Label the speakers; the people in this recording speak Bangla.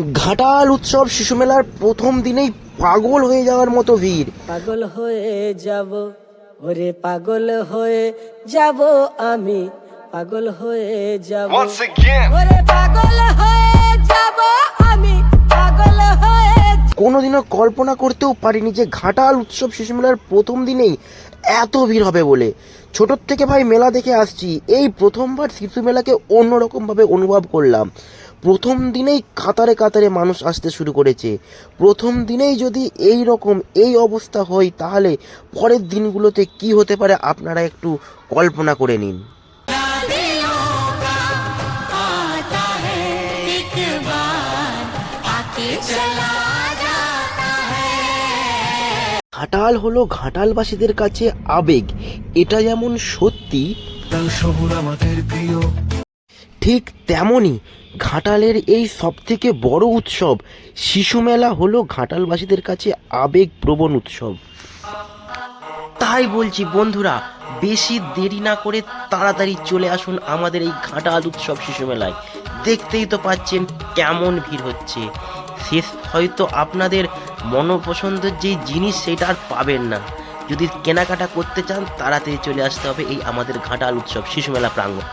Speaker 1: ঘাটাল উৎসব শিশু মেলার প্রথম দিনেই পাগল হয়ে যাওয়ার মতো ভিড়।
Speaker 2: পাগল হয়ে যাব ওরে পাগল হয়ে যাব আমি। পাগল হয়ে যাব। ওরে পাগল হয়ে যাব আমি। পাগল হয়ে
Speaker 1: কোনোদিনও কল্পনা করতেও পারিনি যে ঘাটাল উৎসব শিশু মেলার প্রথম দিনেই এত ভিড় হবে বলে। ছোটোর থেকে ভাই মেলা দেখে আসছি এই প্রথমবার শিশু মেলাকে অন্যরকমভাবে অনুভব করলাম। প্রথম দিনেই কাতারে কাতারে মানুষ আসতে শুরু করেছে। প্রথম দিনেই যদি এই রকম এই অবস্থা হয়, তাহলে পরের দিনগুলোতে কি হতে পারে আপনারা একটু কল্পনা করে নিন। ঘাটাল হলো ঘাটালবাসীদের কাছে আবেগ। এটা যেমন সত্যি
Speaker 3: শহর আমাদের প্রিয়।
Speaker 1: ঠিক তেমনই ঘাটালের এই সবথেকে বড় উৎসব শিশু মেলা হলো ঘাটালবাসীদের কাছে আবেগপ্রবণ উৎসব। তাই বলছি বন্ধুরা, বেশি দেরি না করে তাড়াতাড়ি চলে আসুন আমাদের এই ঘাটাল উৎসব শিশু মেলায়। দেখতেই তো পাচ্ছেন কেমন ভিড় হচ্ছে। শেষ হয়তো আপনাদের মনোপছন্দের যে জিনিস সেটা আর পাবেন না। যদি কেনাকাটা করতে চান, তাড়াতাড়ি চলে আসতে হবে এই আমাদের ঘাটাল উৎসব শিশু মেলা প্রাঙ্গণ।